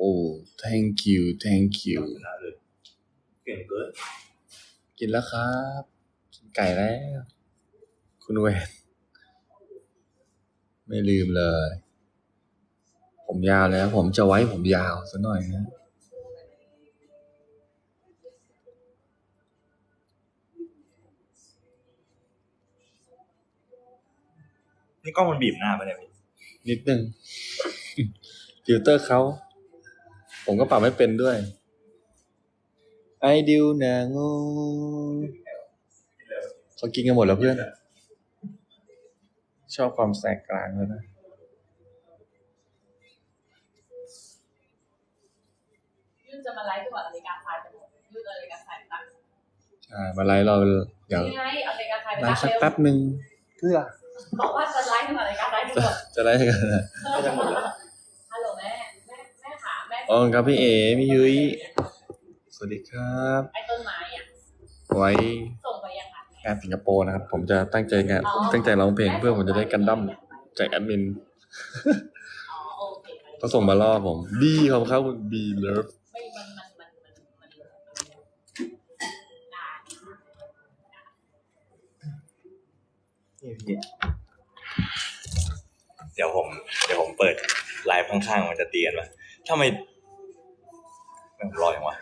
อ้ thank you thank you เก่งเกินกินแล้วครับกินไก่แล้ว คุณเวนไม่ลืมเลย ผมยาวแล้ว ผมจะไว้ผมยาวสักหน่อยนะนี่กล้องมันบีบหน้าไปะเนี่ยพี่นิดนึง ฟิลเตอร์เขา ผมก็ปรับไม่เป็นด้วยไอดิวนางูเขากินกันหมดแล้วเพื่อน ชอบความแสกกลางแล้วนะยุ่นจะมาไลฟ์จนกว่าอเมริกาไทยจะหมดยุ่นอเมริกาไทยตั้งอ่ามาไลฟ์เราเดี๋ยวนี่ไงอเมริกาไทยไปไลตั้งฟ์สักเร็วแป๊บหนึ่งเพื่อบอกว่าจะไลฟ์จนกว่าอเมริกาไทยจะหมดจะไลฟ์กันนะจะหมดแล้ว ฮัลโหลแม่แม่แม่ขาแม่ อ๋อครับพี่เอพี่ยุ้ยสวัสดีครับไอ้ต้นไม้อะไว้ส่งไปยังไงงานสิงคโปร์นะครับ ผมจะตั้งใจงานตั้งใจร้องเพลงเพื่อผมจะได้กันดั้มจากแอดมินอ๋อโอเคเขาส่งมาล่อผมดีขอบคุณครับคุณบีเลิฟไม่มันมันมันมันมันนานนี่พี่เดี๋ยวผม เดี๋ยวผมเปิดไลฟ์ข้างๆ มันจะเตียนวะทำไม ไม่ผมรออย่างวะ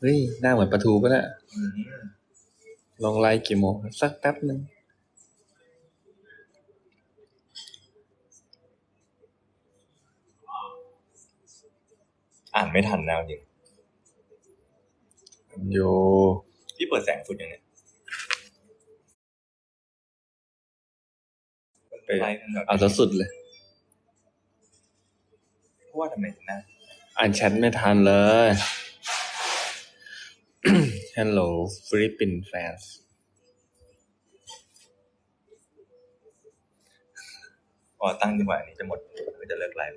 เฮ้ยหน้าเหมือนปลาทูปะเนี่ยอืมลองไลฟ์กี่โมงสักแป๊บหนึ่งอ่านไม่ทันแล้วจริงโยพี่เปิดแสงสุดยังเนี่ยไปไลฟ์มันแบบเอาซะสุดเลยเพราะว่าทำไมถึงหน้า อ่านแชทไม่ทันเลย Hello Philippine fans พอตั้งจังหวะนี้จะหมดก็จะเลิกไลฟ์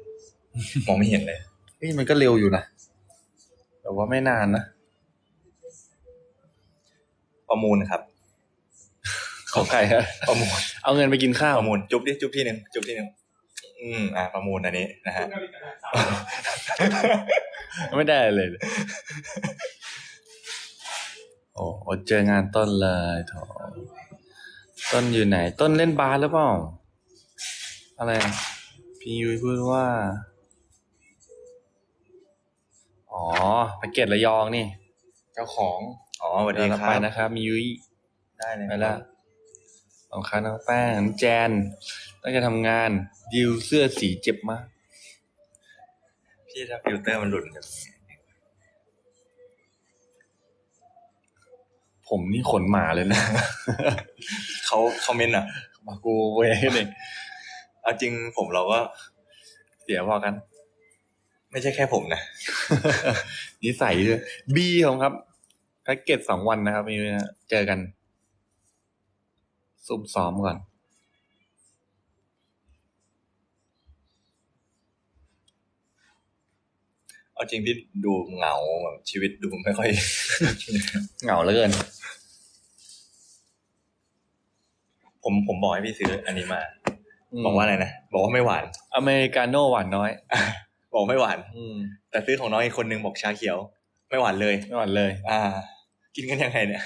มองไม่เห็นเลยเฮ้ยมันก็เร็วอยู่นะ แต่ว่าไม่นานนะ ประมูลครับ ของใครฮะประมูล เอาเงินไปกินข้าวประมูล จุ๊บดิ จุ๊บที่หนึ่งจุ๊บที่หนึ่ง อืมอ่าประมูลอันนี้นะฮะไม่ได้เลย โอ้โหเจองานต้นเลยโถต้นอยู่ไหน ต้นเล่นบาสหรือเปล่า อะไรอะพี่ยุ้ยพูดว่า อ๋อแพ็กเกจระยองนี่ เจ้าของ อ๋อสวัสดีเยวคเรารับไปนะครับ มียุ้ยได้เลยไปแล้วสองคันน้องแป้งน้องแจน ตั้งใจทำงานดิวเสื้อสีเจ็บมาก พี่ถ้าฟิลเตอร์มันหลุดจะผมนี่ขนหมาเลยนะ เขาคอมเมนต์อะ มากูเว้ยเลยเอาจริงผมเราก็เสียพอกัน ไม่ใช่แค่ผมนะ นิสัยด้วยบีของครับแพ็กเกจสองวันนะครับมีนะเจอกันซุ่มซ้อมก่อน เอาจริงพี่ดูเหงาแบบชีวิตดูไม่ค่อย เหงาเหลือเกิน ผมผมบอกให้พี่ซื้ออันนี้มา บอกว่าอะไรนะ บอกว่าไม่หวาน อเมริกาโน่หวานน้อย บอกไม่หวาน อืม แต่ซื้อของน้องอีกคนนึงบอกชาเขียว ไม่หวานเลย ไม่หวานเลย อ่า กินกันยังไงเนี่ย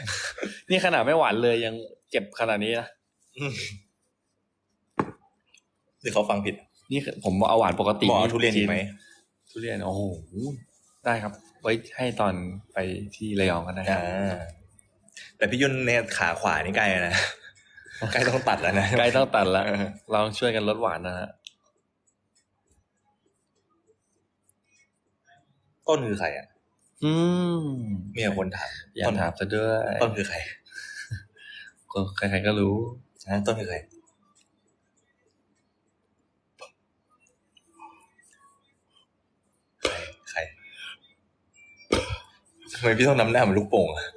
นี่ขนาดไม่หวานเลยยังเจ็บขนาดนี้นะหรือเขาฟังผิด นี่คือผมเอาหวานปกติบอกเอาทุเรียนอีกไหม ทุเรียนโอ้โหได้ครับ ไว้ให้ตอนไปที่ระยองกันนะครัอ่บาแต่พี่ยุ่นเนี่ยขาขวานี่ใกล้แล้วนะใกล้ต้องตัดแล้วนะใกล้ต้องตัดละเออลองช่วยกันลดหวานนะฮะต้นคือใครอะ อืมมีแต่คนถามอยากถามซะด้วย ต้นคือใคร คนใครๆก็รู้นะต้นคือใครใคร ทำไมพี่ต้องนำหน้าเหมือนลูกโป่งอะ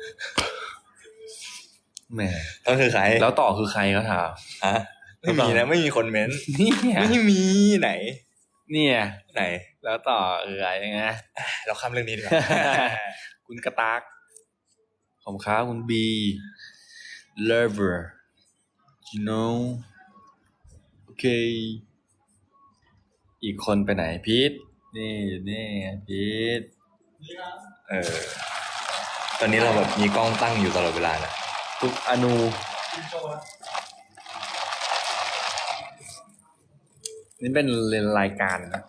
แหมต้นคือใครแล้วต่อคือใครเขาถามฮะไม่มีนะ ไม่มีคนเม้นต์เนี่ยไม่มีไหน เนี่ย ไหน แล้วต่อเอออะไรนะเราข้ามเรื่องนี้ดีกว่าคุณกระตากของค้าคุณบี lover you know โอเค อีกคนไปไหนพีทนี่อยู่นี่พีท เออ ตอนนี้เราแบบมีกล้องตั้งอยู่ตลอดเวลานะทุกอนูนี่เป็นเรียนรายการนะ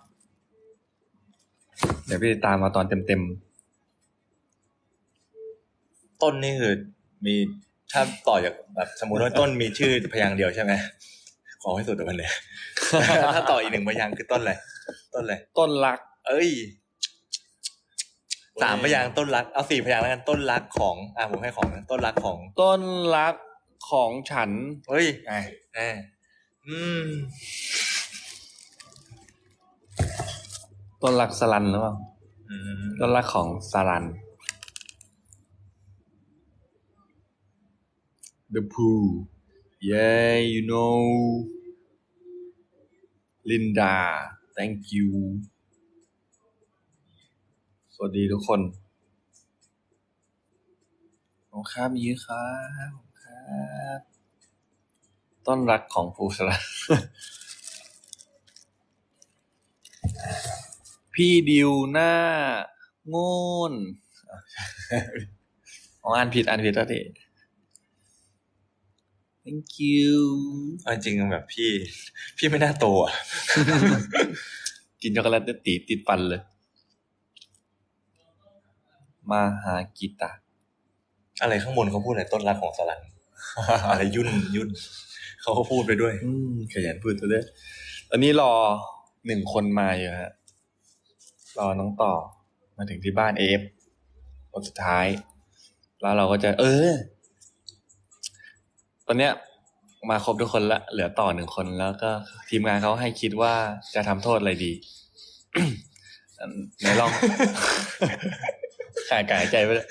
เดี๋ยวพี่ตามมาตอนเต็มต้นนี่คือมีถ้าต่อจากแบบสมมติว่าต้นมีชื่อพยางค์เดียวใช่ไหมขอให้สุดกันเลยถ้าต่ออีกหนึ่งพยางค์คือต้นอะไรต้นอะไรๆต้นรัก เอ้ย สามพยางค์ต้นรักเอาสี่พยางค์แล้วกันต้นรักของอ่าผมให้ของนะต้นรักของ ต้นรักของฉันเฮ้ยไงแหมอืมต้นรักสลันหรือเปล่าอืมต้นรักของสลัน The Pooh Yeah you know Linda thank you ส วัสดีทุกคนขอบคุณครับยีครับขอบคุณครับต้นรักของภูสลันพี่ดิวหน้าโง่นอ๋ออ่านผิดอ่านผิดแล้วดิ thank you เอาจริงๆแบบพี่ พี่ไม่น่าโตอะ กินช็อกโกแลตได้ตีติดฟันเลย มาหากีตาอะไรข้างบนเขาพูดอะไรต้นรักของสลัน อะไรยุ่นยุ่นเขาก็พูดไปด้วย อืมขยันพูดตัวเลยตอนนี้รอหนึ่งคนมาอยู่ฮะ รอน้องต่อ มาถึงที่บ้านเอฟคนสุดท้าย แล้วเราก็จะ เออ ตอนเนี้ย มาครบทุกคนละเหลือต่อหนึ่งคนแล้วก็ทีมงานเขาให้คิดว่าจะทำโทษอะไรดีอันไหนลอง ขายกายใจไปเลย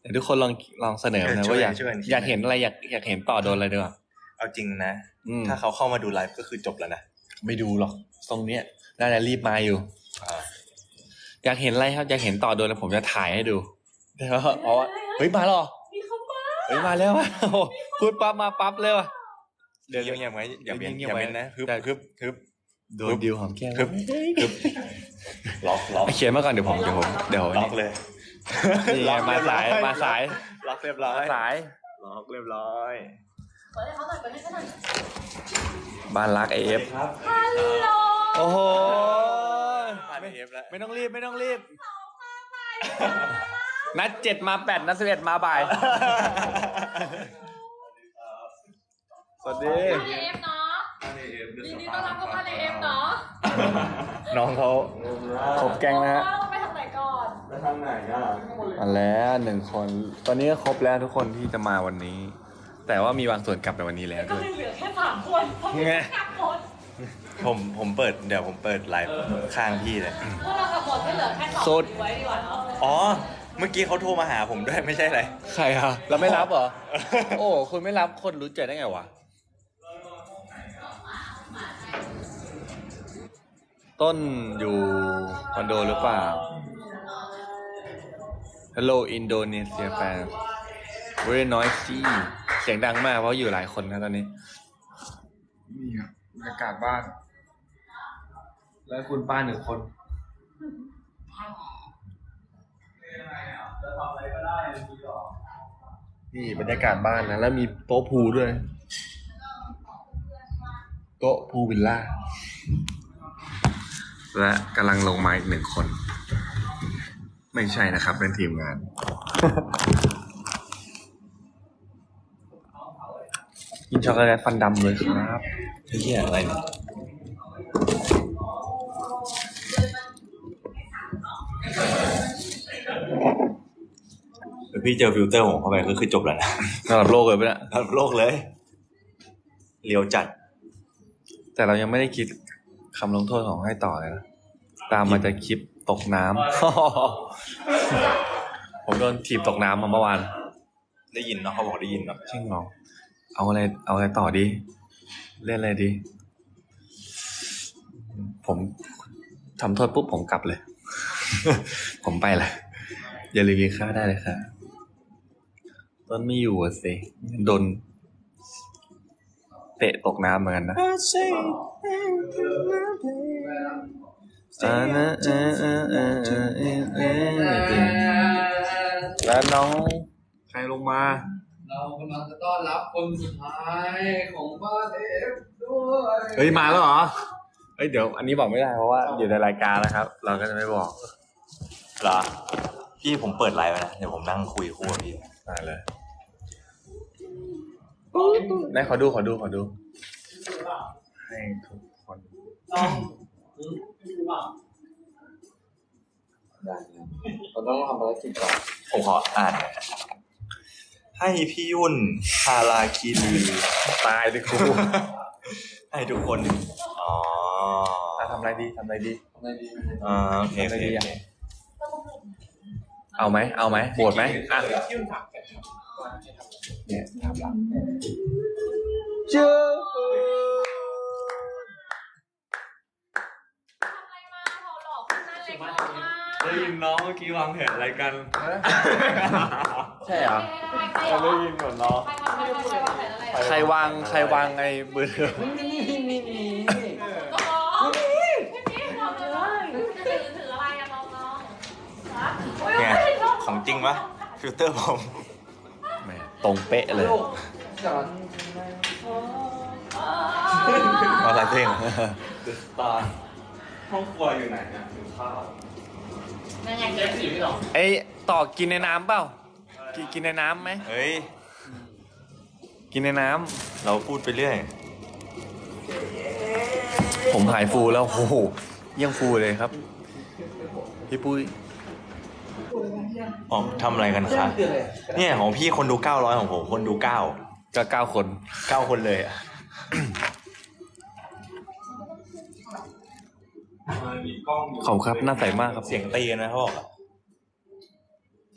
เดี๋ยวทุกคนลองลองเสนอนะช่วยว่าอยากช่วยกันคิดอยากเห็นอะไรอยากอยากเห็นต่อโดนอะไรด้วยเอาจริงนะอืมถ้าเขาเข้ามาดูไลฟ์ก็คือจบแล้วนะ ไม่ดูหรอก ตรงเนี้ยน่าจะรีบมาอยู่อ่าอยากเห็นอะไรครับอยากเห็นต่อโดนแล้วผมจะถ่ายให้ดูเดี๋ยวเพราะว่าเฮ้ยมาแล้วเหรอมีเขามาเฮ้ยมาแล้วอะโอ้โหพูดปั๊บมาปั๊บเลยว่ะเดี๋ยวเงียบๆไว้อย่าเบียนเงีอยบๆย่าไว้เบียนนะฮึบแต่ฮึบฮึบโดนดิวหอมแก้มฮึบฮึบล็อกล็อกเอาเขียนมาก่อนเดี๋ยวผมเดี๋ยวผมเดี๋ยวล็อกเลย นี่ไงมาสายมาสายล็อกเรียบร้อยมาสายล็อกเรียบร้อยเปิดให้เขาหน่อยเปิดให้เขาหน่อยบ้านรักเอฟครับฮัลโหลโอ้โหผ่านเอฟแล้วไม่ต้องรีบไม่ต้องรีบนัดเจ็ดมาแปดนัดสิบเอ็ดมาบ่าย สวัสดีบ้านในเอฟเนาะยินดีต้อนรับเข้าบ้านในเอฟเนาะน้องเขาครบแก๊งนะฮะ ทางไหนอะมาแล้วหนึ่งคน ตอนนี้ก็ครบแล้วทุกคนที่จะมาวันนี้ แต่ว่ามีบางส่วนกลับไปวันนี้แล้วก็ด้วย เลยเหลือแค่สามคนเพราะมีแค่กลับหมดผมผมเปิดเดี๋ยวผมเปิดไลฟ์ข้างพี่เลย พวกเรากลับหมดไม่เหลือแค่สองสุดไว้ดีกว่าเนาะอ๋อ เมื่อกี้เขาโทรมาหาผมด้วยไม่ใช่อะไร ใครอะเราไม่รับเหรอ โอ้คุณไม่รับคนรู้ใจได้ไงวะ ต้นอยู่คอนโดหรือเปล่า Hello Indonesia fan very noisy เสียงดังมากเพราะอยู่หลายคนนะตอนนี้ นี่ครับบรรยากาศบ้าน แล้วคุณป้าหนึ่งคน นี่บรรยากาศบ้านนะ แล้วมีโต๊ะพูลด้วย โต๊ะพูลวิลล่า และกำลังลงมาอีกหนึ่งคน ไม่ใช่นะครับ เป็นทีมงาน กินช็อกโกแลตฟันดำเลยครับเฮียอะไรเนี่ยเดี๋ยวพี่เจอฟิลเตอร์ผมเข้าไปก็คือจบแล้วนะสำหรับโลกเลยปะเนี่ยรับโลกเลยเลียวจัด แต่เรายังไม่ได้คิดคำลงโทษของให้ต่อเลยนะ ตามมาจะคลิป ตกน้ำ ผมโดนถีบตกน้ำมาเมื่อวาน ได้ยินเนาะเขาบอกได้ยินเนาะจริงเหรอเอาอะไร เอาอะไรต่อดี เล่นอะไรดี ผมทำโทษปุ๊บผมกลับเลย ผมไปละอย่าลืมกินข้าวได้เลยค่ะต้นไม่อยู่อะสิโดนเตะตกน้ำเหมือนกันนะ แล้วน้องใครลงมา เรากำลังจะต้อนรับคนสุดท้ายของบ้านเอฟด้วยเฮ้ยมาแล้วเหรอเฮ้ยเดี๋ยวอันนี้บอกไม่ได้เพราะว่าอยู่ในรายการนะครับ เราก็จะไม่บอกเหรอพี่ผมเปิดไลน์ไว้นะ เดี๋ยวผมนั่งคุยคู่กับพี่ได้เลยไหนขอดูขอดูขอดู ให้ทุกคน เราต้องทำภารกิจก่อนผมขออ่านหน่อยนะให้พี่ยุ่นฮาราคิรีตายดิครูให้ทุกคน อ๋ออะทำอะไรดีทำอะไรดีทำไงดีอ่าโอเคโอเคโอเคเอาไหมเอาไหมโหวตไหมอะเนี่ยทำละเจอ ทำอะไรมาเขาหล อกคนนั้นเล็กน้อยมากได้ยินน้องเมื่อกี้วางแผนอะไรกัน ใช่เหรอเราได้ยินหมดเนาะใครวางใครวางใครวางแผนอะไรใครวางใครวางไอ้มือถือก็ร้องไม่มีเราเลยถือถืออะไรอะน้องๆฮะโอ้ยไงโอ้ยน้ของจริงปะฟิลเตอร์ผมแหมตรงเป๊ะเลยฉันมาอะไรเพลงตา ห้องครัวอยู่ไหนอะถึงข้าวนั่นไงเจ๊สีไม่หรอไอ้ต่อกินในน้ำเปล่า กินกินในน้ำไหม เฮ้ย กินในน้ำเราพูดไปเรื่อย ผมหายฟูแล้วโอ้โหยังฟูเลยครับ พี่ปุ้ยอ๋อทำอะไรกันคะ เนี่ยของพี่คนดู 900 ของผมคนดู 9 ก็เก้าคน 9 คนเลยอะ มีกล้องอยู่ขอบคุณครับหน้าใสมากครับเสียงตีกันนะเขาบอกอะ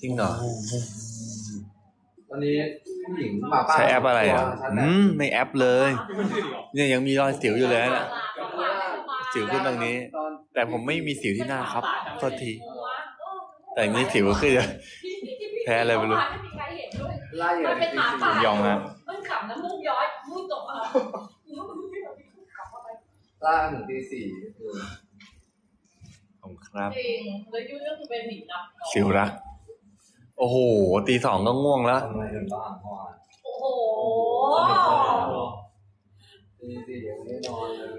จริงเหรอตอนนี้ผู้หญิงหมาป่าใช้แอปอะไรอะฉันอืมในแอปเลย เนี่ยยังมีรอยสิวอยู่เลยนะสิวขึ้นตรงนี้ตอนแต่ผมไม่มีสิวที่หน้าครับโทษที แต่อันนี้สิวขึ้นเลยแพ้อะไรไม่รู้ไล่มันเป็นหมาป่ายองนะมันขำน้ำมูกย้อยมูกตกมาล่าถึงตีสี่คือ ผมครับจริงแล้วยุ่งก็คือเป็นหนีนับสิวรัก โอ้โห ตีสองก็ง่วงแล้ว ทำอะไรกันบ้างเมื่อวานโอ้โหตีสี่ยังไม่ได้นอนเลย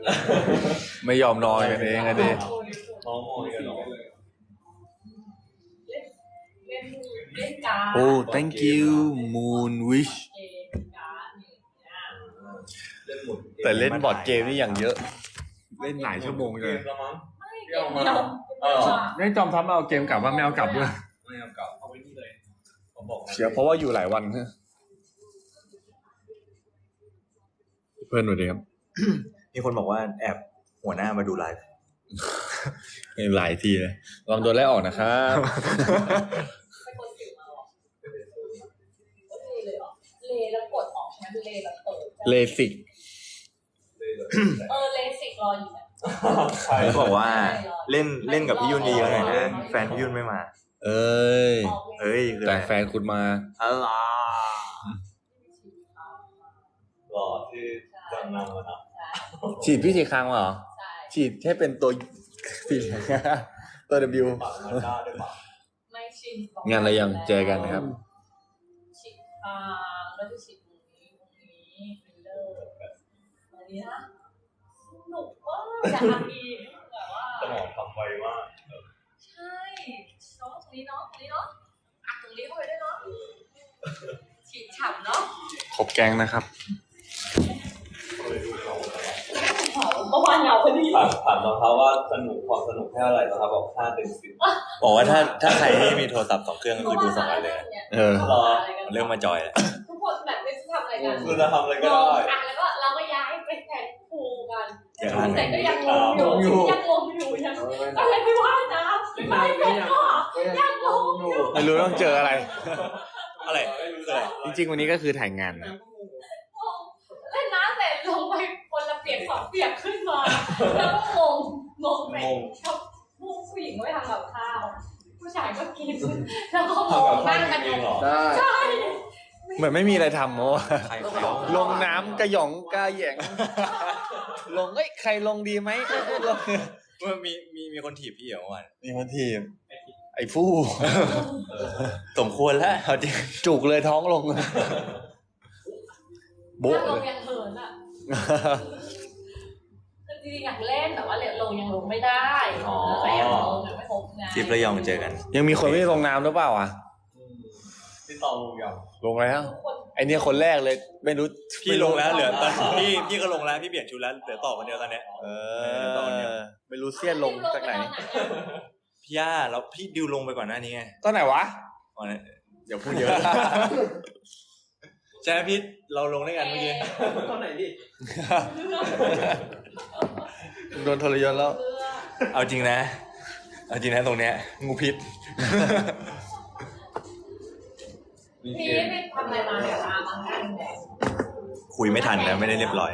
ไม่ยอมนอนกันเองอะเดน้องมอยกันเหรอเล่นเล่นการ์ดโอ้ thank you moon wish เกมการ์ดเนี่ยเล่นหมุนแต่เล่นบอร์ดเกมนี่อย่างเยอะ เล่นหลายชั่วโมงเกเลยมแล้วมั้ง ไม่เกมเดียวเออไม่จอมทัพเอาเกมกลับว่าไม่เอากลับด้วยไม่เอากลับเอาไว้นี่เลยผมบอกนะเสียเพราะว่าอยู่หลายวันเพื่อนหนูดีครับ มีคนบอกว่าแอบหัวหน้ามาดูไลฟ์หลายทีเลยลองโดนไล่ออกนะครับไปกดสิวมาหรอเลเลยเหรอเลแล้วกดออกใช่ไหมเลแล้วเปิดเลสิกเออเลสิกรออยู่นะใคร เขาบอกว่าเล่นเล่นกับพี่ยุ่นเยอะๆหน่อยนะแฟนพี่ยุ่นไม่มา เอ้ยเฮ้ยคือแต่อะไรแฟนคุณมาอะไรหล่อที่จำนำมาทฉีดพี่ฉีดคางมาเหรอใช่ฉีดให้เป็นตัวตัว W ำปากมันด้าด้วยปะไม่ชินงานอะไรยังเจอกันนะครับฉีดคางแล้วก็ฉีดตรงนี้ตรงนี้ฟิลเลอร์อันนี้นะสนุกมาก อยากทำอีกแบบว่าสมองทำไวมากใช่เนาะตรงนี้เนาะตรงนี้เนาะอัดตรงนี้เข้าไปด้วยเนาะฉีดฉ่ำเนาะครบแกงนะครับ เมื่อวานเหงาพอดีถามถามรองเท้าว่าสนุกความสนุกแค่อะไรรองเท้าบอกห้าเต็มสิบบอกว่าถ้าถ้าใครที่มีโทรศัพท์สองเครื่องก็คือดูสองอันเลยนะเออรอมันเริ่มมาจอยแล้วทุกคนแบบไม่รู้จะทำอะไรกันคือจะทำอะไรงก็งได้อะแล้วก็เราก็ย้ายไปแข่งฟูกันอย่างนั้นแต่ก็ยังงงอยู่ยังงงอยู่ยังอะไรไม่ว่านะไม่เป็นก็ก็ยังงงอยู่ไม่รู้ต้องเจออะไรอะไรคืออะไรจริงๆวันนี้ก็คือถ่ายงานนะ เล่นน้ำเสร็จลงไปคนละเปียกสองเปียกขึ้นมา แล้วก็งงงงไปชอบผู้หญิงไม่ทำกับข้าว ผู้ชายก็กิน แล้วก็งทำกับงข้านั่วงกันเองเหรอได้ใช่เหมือนไม่มีอะไรทำโอ้ใครเขาลงน้ำกระหยองกระแหยง ลงเอ้ยใครลงดีไหมเอ้ยเอ้ยลงว่ามีมีมีคนถีบพี่เหรอเมื่อวานมีคนทีมไอ้ฟู่สมควรแล้วเอาจริงจุกเลยท้องลงโบ๊ะถ้าลเลงยยังเหินอะคือ จริงๆอยากเล่นแต่ว่าเหลวลงยังลงไม่ได้แต่ยังลงยังไม่ครบไงทริประยองเจอกัน ยังมีคนไม่ลงน้ำหรือเปล่าอะที่ต่อวงยาวลงแล้วทุกคนไอเนี่ยคนแรกเลยไม่รู้พี่ลงแล้วเหลือตอนพี่พี่ก็ลงแล้วพี่เปลี่ยนชุดแล้วเหลือต่อคนเดียวตอนเนี้ย เอตอนเดียวอไม่รู้เสี้ยนลงจากไหน พี่ย่าแล้วพี่ดิวลงไปก่อนหน้านี้ไงตอนไหนวะ ก่อนนะเดี๋ยวพูดเยอะ ใช่ไหมพี่เราลงด้วยกันเมื่อกี้ ตอนไหนดิ โดนทรยศแล้ว เอาจริงนะ เอาจริงนะตรงเนี้ย งูพิษ พี่ไปทำอะไรมาเนี่ยมาบางท่านเนี่ยคุยไม่ทันนะไม่ได้เรียบร้อย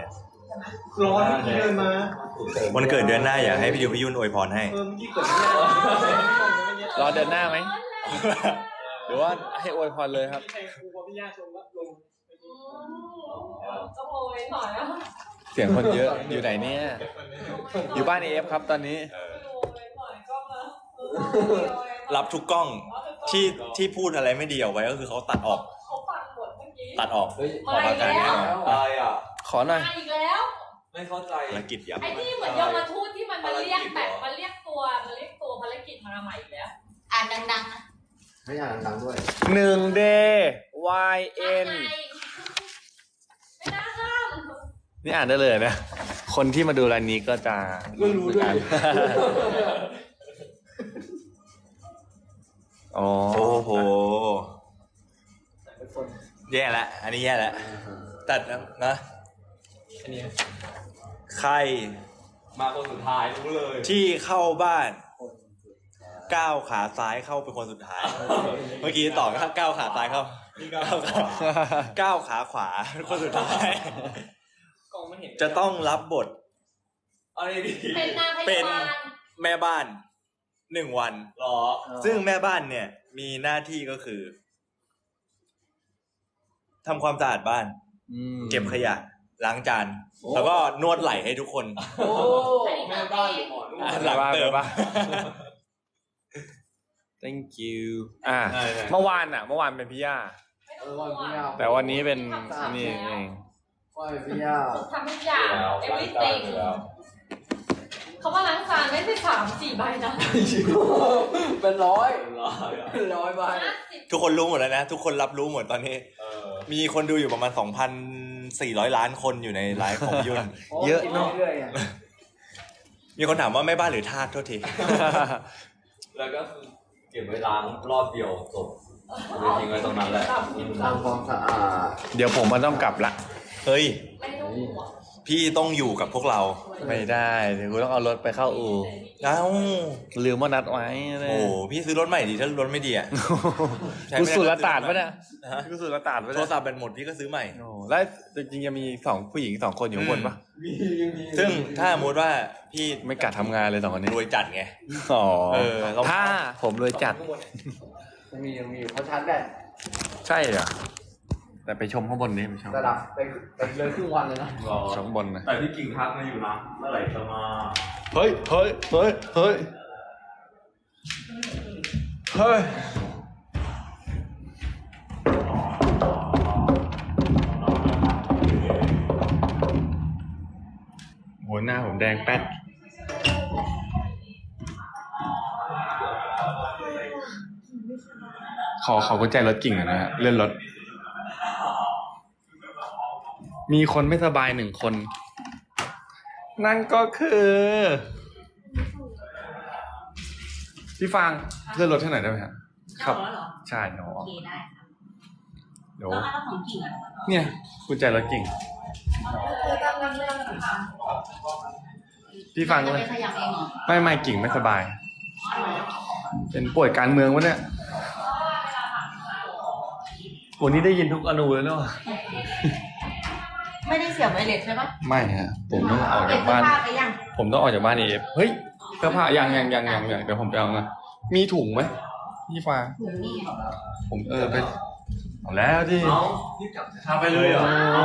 ร้อนที่เดินมาวันเกิดเดือนหน้าอยากให้พี่ดิวพี่ยุ่นอวยพรให้ เออเมื่อกี้เกิดไม่ได้รอเดือนหน้าไหม หรือว่าให้อวยพรเลยครับใครครูพอพี่ย่าชมว่าลงอืมต้องโรยหน่อยนะ เสียงคนเยอะอยู่ไหนเนี่ย อยู่บ้านเอฟครับตอนนี้โรยหน่อยก็มารับทุกกล้องที่ที่พูดอะไรไม่ดีออกไว้ก็คือเขาตัดออก เขาฟังบทเมื่อกี้ ตัดออกเฮ้ยออกอากาศแน่นอนอะไรอะขอหน่อย มาอีกแล้ว ไม่เข้าใจภารกิจยับไอ้ที่เหมือนยมทูตที่มันมาเรียกแบบมาเรียกตัวมาเรียกตัวภารกิจมาใหม่อีกแล้ว อ่านดังๆนะไม่อ่านดังๆด้วยหนึ่งเดย์ y n ไม่น่าห้าม นี่อ่านได้เลยนะ คนที่มาดูรายนี้ก็จะก็รู้ด้วย อ๋อโอ้โห แย่ละ อันนี้แย่ละ ตัดนะนะอันนี้ใครมาคนสุดท้ายรู้เลย ที่เข้าบ้านก้าวขาซ้ายเข้าเป็นคนสุดท้าย เมื่อกี้ต่อก็ก้าวขาซ้ายเข้าก้าวขาก้าวขาขวาเป็นคนสุดท้ายกล้องไม่ เห็นจะต้องรับบท เอาเลยดิเป็นนางพเป็นยาบาลแม่บ้านหนึ่งวัน หรอซึ่งแม่บ้านเนี่ย มีหน้าที่ก็คือทำความสะอาดบ้าน อืมเก็บขยะล้างจาน แล้วก็นวดไหล่ให้ทุกคน โอ้แม่บ้านหรือหมอนวดอะหลังเติมไปปะ thank you อะใช่ใช่เมื่อวานอะ เมื่อวานเป็นพี่ย่าเออวันพี่ยาวแต่วันนี้เป็น นี่เอง ว่าพี่ยาวทำทุกอย่าง everything เขาว่าล้างจานไม่ใช่สามสี่ใบนะเป็นร้อยหรอเป็นร้อยใบห้าสิบทุกคนรู้หมดแล้วนะ ทุกคนรับรู้หมดตอนนี้เออมีคนดูอยู่ประมาณ 2,400 ล้านคนอยู่ในไลฟ์ของพี่ยุ่น เยอะเนอะเรื่อยๆอะมีคนถามว่าแม่บ้านหรือทาสโทษที แล้วก็คือเก็บไว้ล้างรอบเดียวจบเลยทิ้งไว้ตรงนั้นแหละอืมทำความสะอาด เดี๋ยวผมมันต้องกลับละ เฮ้ย ไม่ต้องห่วงพี่ต้องอยู่กับพวกเรา ไม่ได้เดี๋ยวกูต้องเอารถไปเข้าอู่เอ้าลืมว่านัดไว้เลยโอ้โหพี่ซื้อรถใหม่ดิถ้ารถไม่ดีอะใช้ไม่กูได้สุรตาดปะเนี่ยฮะกูสุรตาดปะโทเนี่รยศัพท์แบตหมดพี่ก็ซื้อใหม่ โอ้แล้วจริงๆยังมีสองผู้หญิงสองคนอยู่ข้างบนปะมียังมีซึ่งถ้าสมมติว่าพี่ไม่กัดทำงานเลยสองคนนี้รวยจัดไง อ๋อเออเรา ถ้าผมรวยจัดยังมียังมีอยู่เพราะชาร์จแบตใช่เหรอ แต่ไปชมข้างบนนี่ไปชมระดับไปไปเลยครึ่งวันเลยนะหรอชมข้างบนนะแต่ที่กิ่งทักมาอยู่นะเมื่อไหร่จะมา เฮ้ยเฮ้ยเฮ้ยเฮ้ยเฮ้ยโหหน้าผมแดงแป๊ดขอขอกุญแจรถกิ่งหน่อยนะฮะเลื่อนรถ มีคนไม่สบายหนึ่งคน นั่นก็คือพี่ฟางเลื่อนรถให้หน่อยได้ไหมครับครับเอาเหรอใช่เนาะโอเคได้ค่ะเดี๋ยวแล้วเอาของกิ่งอะเนี่ยกุญแจรถกิ่ง คือตั้งเรื่องค่ะพี่ฟังจะเลไปยขยับเองเหรอไม่ไม่กิ่งไม่สบายอ๋อเหรอเป็นป่วยการเมืองวะเนี่ยวันนี้ได้ยินทุกอนูเลยเนาะ ไม่ได้เสียบไวเลสใช่ปะไม่ฮะผมต้องออกเก็จาบกเสื้อบ้านผ้าไปยังผมต้องออกจากบ้านเอฟเฮ้ยเสื้อผ้ายังยังยังยังยังเดี๋ยวผมไปเอามามีถุงไหมพี่ฟางถุงนี่ไงผมเออไปเอาแล้วที่เอานี่กลับทำไปเลยเหรอเอา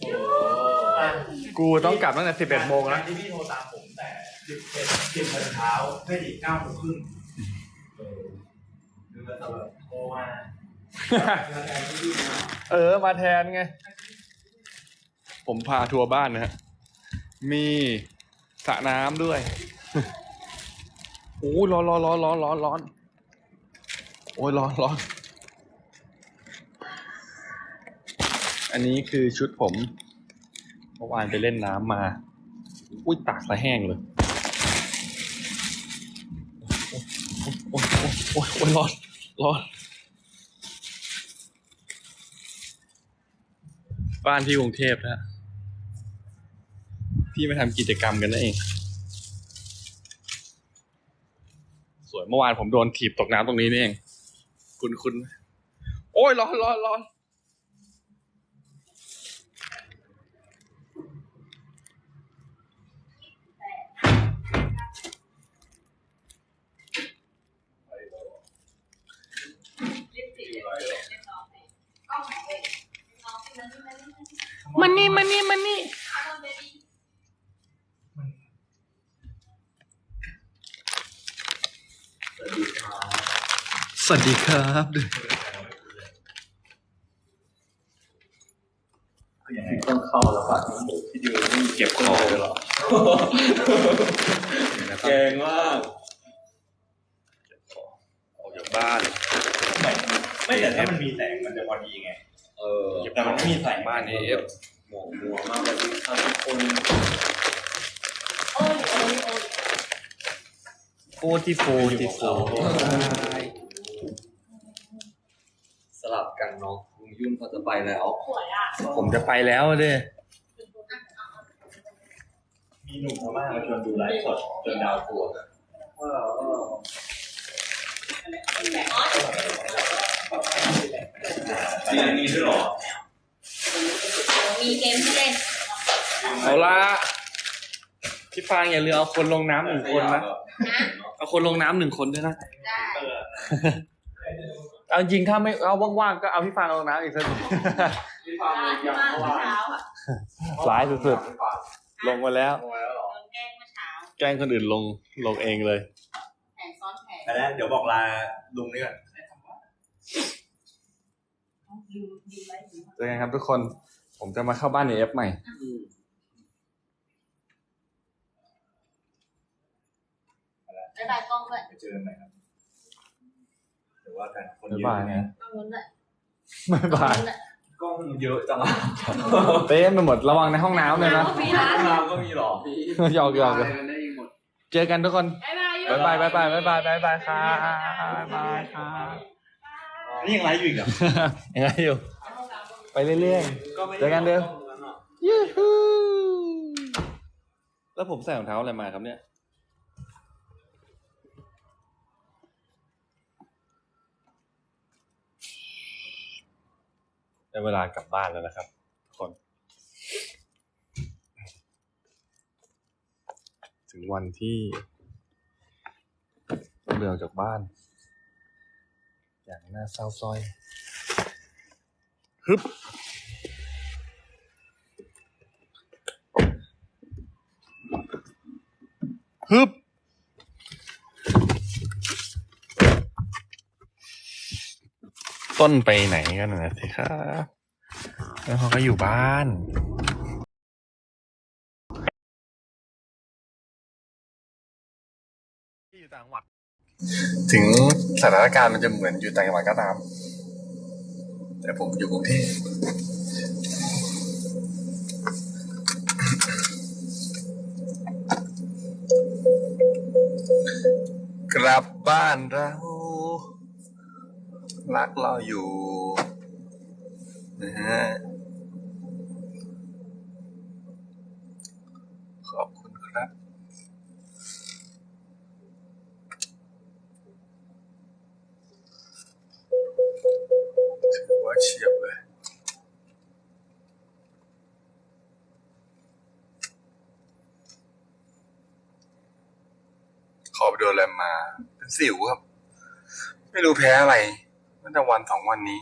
โอ้อะกูต้องกลับตั้งแต่สิบเอ็ดโมงแล้ว ที่พี่โทรตามผมแต่สิบเอ็ดสิบโมงเช้าไม่ถึงเก้าโมงครึ่งเออคือมันจะแบบโทรมา เออ มาแทนไง ผมพาทัวร์บ้านนะฮะ มีสระน้ำด้วย โอ้ร้อนร้อนร้อนร้อนร้อนร้อน โอ้ยร้อนร้อน อันนี้คือชุดผมเมื่อวานไปเล่นน้ำมา อุ้ยตากซะแห้งเลยโอ้ยโอ้ยโอ้ยร้อนร้อน บ้านที่กรุงเทพนะฮะที่มาทำกิจกรรมกันนั่นเอง สวยเมื่อวานผมโดนถีบตกน้ำตรงนี้นี่เอง คุณคุณ โอ้ยร้อนร้อนร้อน ลิปสติกเรียบร้อยเรียบร้อยกล้องไหนเว้ยน้องมันนี่มันนี่ มันนี่มันนี่มันนี่ เอาเบบี้ สวัสดีครับต้องเข้าแล้วป่ะที่ดูนี่เก็บของเลยเหรอเก่งมากออกจากบ้าน ไม่แต่ถ้ามันมีแสงมันจะพอดีไง เออแต่มันไม่มีแสงบ้านเอฟหมวกมัวมากเลยที่ท่านคนโอ้ยโอ้ยโอ้ยโฟที่โฟที่โฟสลับกันเนาะลุง ยุ่นเขาจะไปแล้วสวยอะผมจะไปแล้วเด้มีหนุ่มพม่ามาชวนดูไลฟ์สดจนดาวกลัวมีมีด้วยหรอ มีเกมที่เล่นเอาละพี่ฟางอย่าลืมเอาคนลงน้ำหนึ่งคนนะ เอาคนลงน้ำหนึ่งคนด้วยนะ ได้ เอาจริงถ้าไม่เอาว่างๆก็เอาพี่ฟางลงน้ำอีกสักพี่ฟางยังมาเมื่อเมื่อวานเช้าอะร้ายสุดๆ ลงมาแล้วลงมาแล้วหรอโดนแกล้งเมื่อเช้าแกล้งคนอื่นลงลงเองเลย แผนซ้อนแผนไปแล้วเดี๋ยวบอกลาลุงนี่ก่อนดูดูไลฟ์อยู่เจอกันครับทุกคน ผมจะมาเข้าบ้านในเอฟใหม่ บ๊ายบายกล้องด้วย ไปเจอกันใหม่ครับเดี๋ย วว่ากันคนบ๊ายเยอะบายไหมนะกล้องนู้นด้วยบ๊ายบายกล้องนู้นด้วยกล้องเยอะจังอะเต้นไปหมดระวังในห้องน้ำเลยนะมีร้านน้ำก็มีหรอหยอกหยอกได้กันได้หมดเจอกันทุกคนบ๊ายบายบ๊ายบายบ๊ายบายบ๊ายบายบ๊ายบายครับบ๊ายบายครับนี่ยังไลฟ์อยู่อีกเหรอยังไงอยู่ ไปเรื่อยๆเจอกันเด้อยูฮูแล้วผมใส่รองเท้าอะไรมาครับเนี่ย ได้เวลากลับบ้านแล้วนะครับทุกคน ถึงวันที่ต้องเดินออกจากบ้าน อย่างน่าเศร้าส้อยฮึบฮึบ ต้นไปไหนกันนะสิครับแล้วเขาก็อยู่บ้านอยู่ต่างจังหวัด ถึงสถานการณ์มันจะเหมือนอยู่ต่างจังหวัดก็ตาม แต่ผมอยู่กรุงเทพกลับบ้านเรา รักเราอยู่นะฮะขอบคุณครับ ถือว่าเฉียบเลยขอไปโดนอะไรมา เป็นสิวครับ ไม่รู้แพ้อะไร ตั้งแต่วันสองวันนี้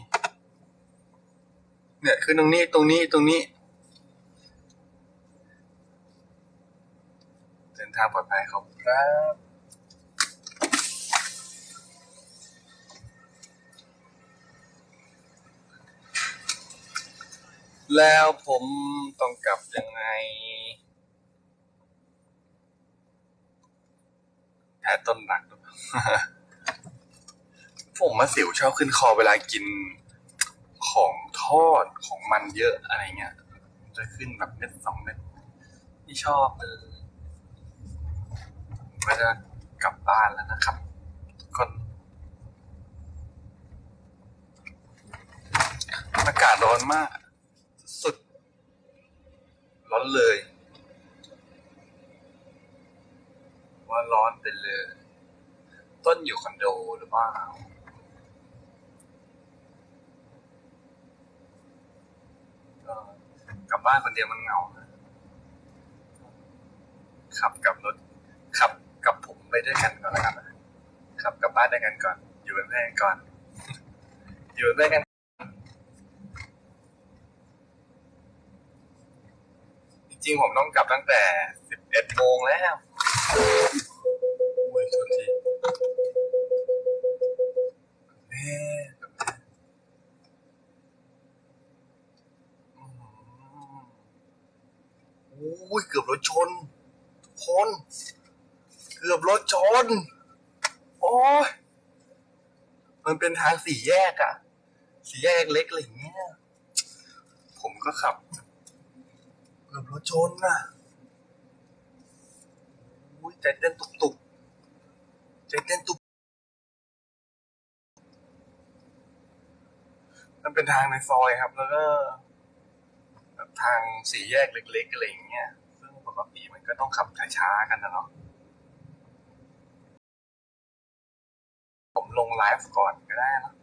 เนี่ยคือตรงนี้ตรงนี้ตรงนี้ทางปลอดภัยขอบครับแล้วผมต้องกลับยังไงแผลต้นหนักหรือเปล่า ผมมาสิวชอบขึ้นคอเวลากินของทอดของมันเยอะอะไรเงี้ยจะขึ้นแบบเม็ดสองเม็ดที่ชอบเลยก็จะกลับบ้านแล้วนะครับคนอากาศร้อนมาก สุด ร้อนเลย ว่าร้อนไปเลย ต้นอยู่คอนโดหรือเปล่าก็ก ลับบ้านคนเดียวมันเหงานะขับกับรถขับกับผมไปด้วยกันก่อนล้วกันะขับกลับบ้านด้วยกันก่อน อยู่เป็นเพื่อนกันก่อน อยู่เป็นเพื่อนกันจริงๆผมต้องกลับตั้งแต่สิบเอ็ดโมงแล้วอุ้ยโทษทีแม่กับแม่อื้อหื ออุ้ยเกือบรถชนคน เกือบรถชน โอ้ยมันเป็นทางสี่แยกอะสี่แยกเล็กๆอะไรอย่างเงี้ย ผมก็ขับ เกือบรถชนน่ะอุ้ยใจเต้นตุกๆใจเต้นตุกมันเป็นทางในซอยครับ แล้วก็ ทางสี่แยกเล็กๆอะไรอย่างเงี้ยซึ่งปกติมันก็ต้องขับช้าๆกันนะเนาะผมลงไลฟ์ก่อนก็ได้นะ